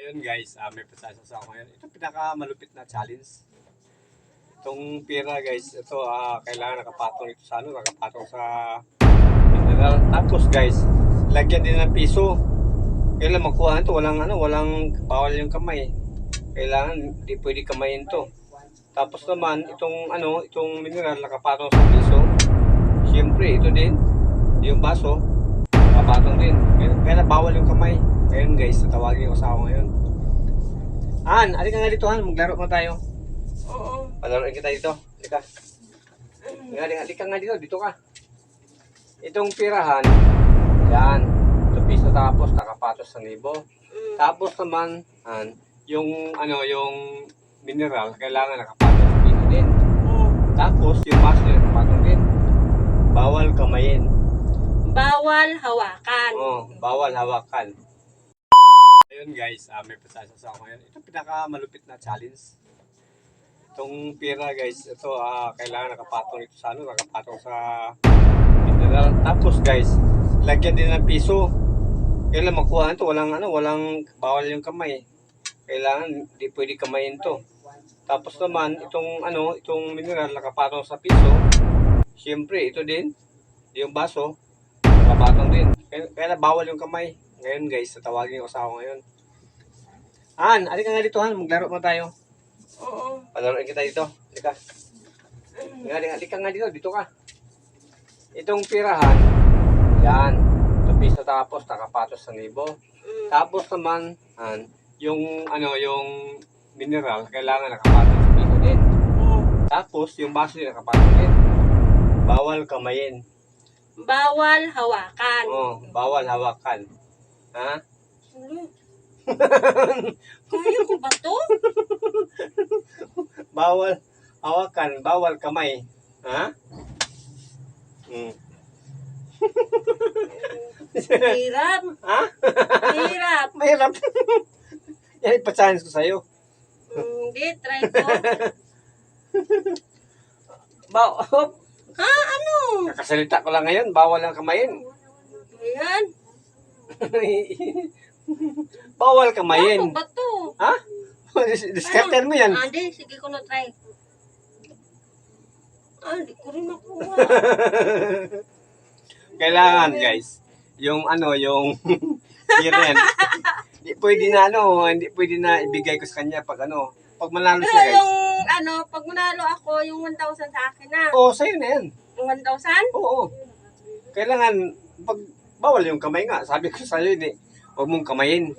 Ayun guys, uh, may pasasa sa ako ngayon. Ito pinakamalupit na challenge. Itong pira guys, ito ah, kailangan nakapatong ito sa ano, nakapatong sa mineral. Tapos guys, lagyan din ng piso. Kailangan makuha ito, walang ano, walang bawal yung kamay. Kailangan hindi pwede kamayin to. Tapos naman, itong ano, itong mineral nakapatong sa piso. Siyempre, ito din, yung baso, nakapatong din. Kaya, kaya bawal yung kamay. Ngayon guys, tatawagin yung asawa ngayon. Han, alika nga dito Han, maglaro na tayo. Oo. Palaroin kita dito. Halika. Halika, halika nga dito, dito ka. Itong pirahan, yan. Ito piso tapos nakapatos sa libo. Mm. Tapos naman, han, yung ano, yung mineral, kailangan nakapatos piso din. Tapos, yung baso din nakapatong din. Bawal kamayin. Bawal hawakan. Oh, bawal hawakan. Ayun guys, ah, may pasasa sa ako ngayon. Ito pinakamalupit na challenge. Itong pira guys, ito ah, kailangan nakapatong ito sa ano, nakapatong sa mineral. Tapos guys, lagyan din ng piso. Kailangan makuha ito, walang ano, walang bawal yung kamay. Kailangan hindi pwede kamayin to. Tapos naman itong ano, itong mineral nakapatong sa piso. Siyempre, ito din, yung baso, nakapatong din. Kaya, kaya bawal yung kamay. Ngayon guys, tatawagin yung asawa ngayon. Han, alika nga dito Han, maglaro na tayo. Oo. Palaroin kita dito. Halika. Nga, halika, halika nga dito, dito ka. Itong pirahan, yan. Ito piso tapos, nakapatos sa libo. Mm. Tapos naman, han, yung ano, yung mineral, kailangan nakapatos sa piso din. Tapos, yung baso din nakapatos din. Bawal kamayin. Bawal hawakan. Oh, bawal hawakan. Ha? Ano? Kaya ko ba to? Bawal hawakan, bawal kamay. Ha? Hmm. Hirap. Ha? Hirap. Mahirap. Yan ipa-challenge ko sa'yo. Hindi, try ko. Ba hop, Ha? Ano? kakasalita ko lang ngayon, bawal ang kamayin. Ayan. bawal Ano kamayin. ba to? Ha? Dis- mo yan. Ah, di. Sige ko na try. Ah, di ko rin makuha. Kailangan guys, yung ano, yung yan. Hindi pwede na ano, hindi pwede na ibigay ko sa kanya pag ano, pag manalo Pero siya guys. yung, ano, pag manalo ako, yung 1,000 sa akin na. Oo, sa'yo na yan. Yung 1,000? Oo. Kailangan, pag bawal yung kamay nga, sabi ko sa'yo, hindi, huwag mong kamayin.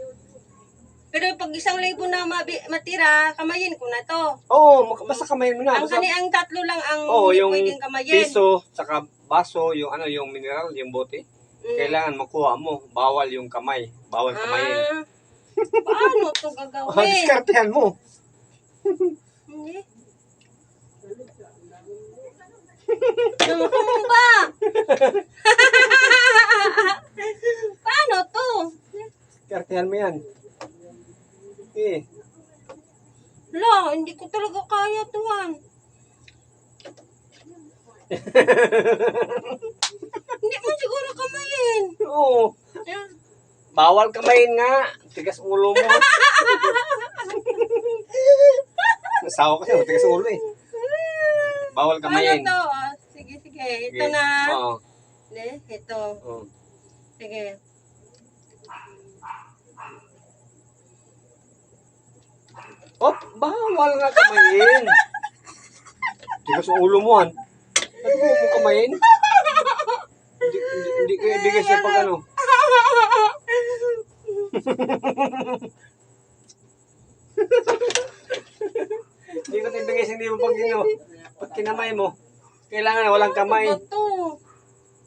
Pero pag isang libo na mabi- matira, kamayin ko na to. Oo, mak- basta kamayin mo na. Ang Basta, kani ang tatlo lang ang oo, hindi yung pwedeng kamayin. piso, saka baso, yung ano, yung mineral, yung bote. Mm. Kailangan makuha mo, bawal yung kamay. Bawal kamayin. Ah, paano to Oh, gagawin? diskartehan mo. Hindi. Tungkong ba? paano to? Diskartehan mo yan. Eh, Lo, hindi ko talaga kaya tuwan. hindi mo siguro kamayin. oo. Bawal kamayin nga. Tigas ulo mo. Nasawa kasi, tigas ulo eh. Bawal kamayin. Paano to? Ah, sige, sige. Ito na. Oo. Hindi, ito. oo. Sige. Oh, bawal nga kamayin. Tigas ulo mo han. Ano mo mo kamayin? Hindi, hindi, hindi, hindi kasi pag ano. Sa hindi mo pag ano. Pag kinamay mo. Kailangan walang kamay. Ano to?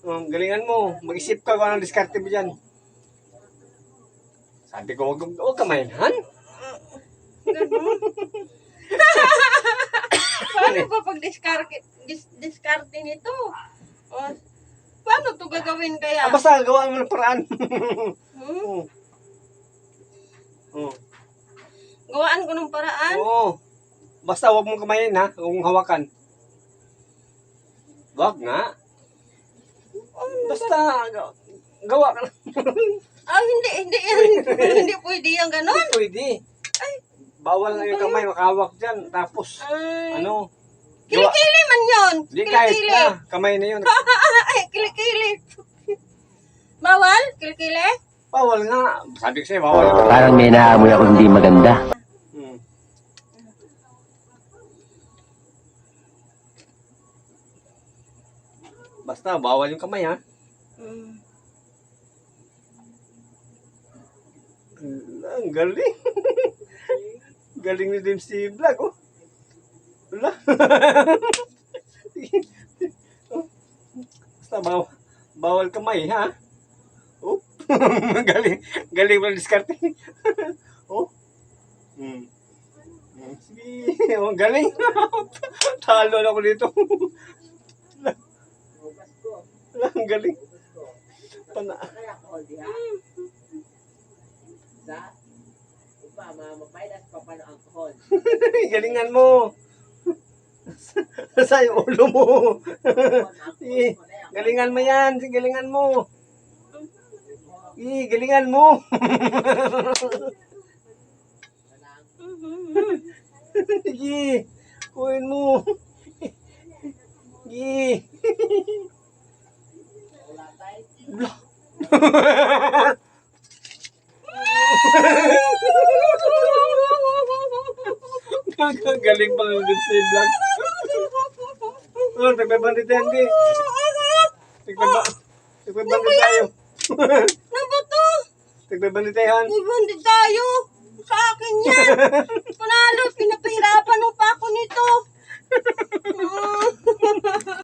Oh, galingan mo. Mag-isip ka kung anong diskarte mo dyan. Sabi ko, huwag, huwag kamayin, han? Ganun. paano ba pag diskarte, dis, diskarte nito? O, paano to gagawin kaya? Ah, basta, gawa mo ng paraan. Hmm? Oo. Oo. Gawaan ko ng paraan? Oo. Basta huwag mong kamayin ha, huwag mong hawakan. Wag nga. Ano Basta, ga- gawa ka lang. Ah, hindi, hindi yan. hindi pwede yan ganon. Pwede. Bawal na yung kamay makawak dyan. Tapos, Ay. ano? gawa- Kilikili man yun. Di kahit Kilikili. na. Kamay na yun. Ay, kilikili. Bawal? Kilikili? Bawal nga. Sabi ko sa'yo, bawal. Parang may naamoy ako hindi maganda. Hmm. Basta, bawal yung kamay, ha? Mm. Ang galing. galing ni Dim si Vlog, oh. Wala. Basta bawal, bawal kamay, ha? Oh. galing. Galing mo diskarte. oh. Hmm, Sige. Oh, galing. Talo na ako dito. Ang galing. Pana. Galingan mo. Sa ulo mo. Galingan mo yan. Galingan mo. Sige, galingan mo. Sige, kuhin mo. Sige. Wala. Galing pa ng si Vlog. Oh, nagbabandit yan, di. Nagbaba- Nagbabandit tayo. Nabuto! Nagbabandit tayo. Han. Hindi tayo. Sa akin yan. Panalo, pinapahirapan mo pa ako nito.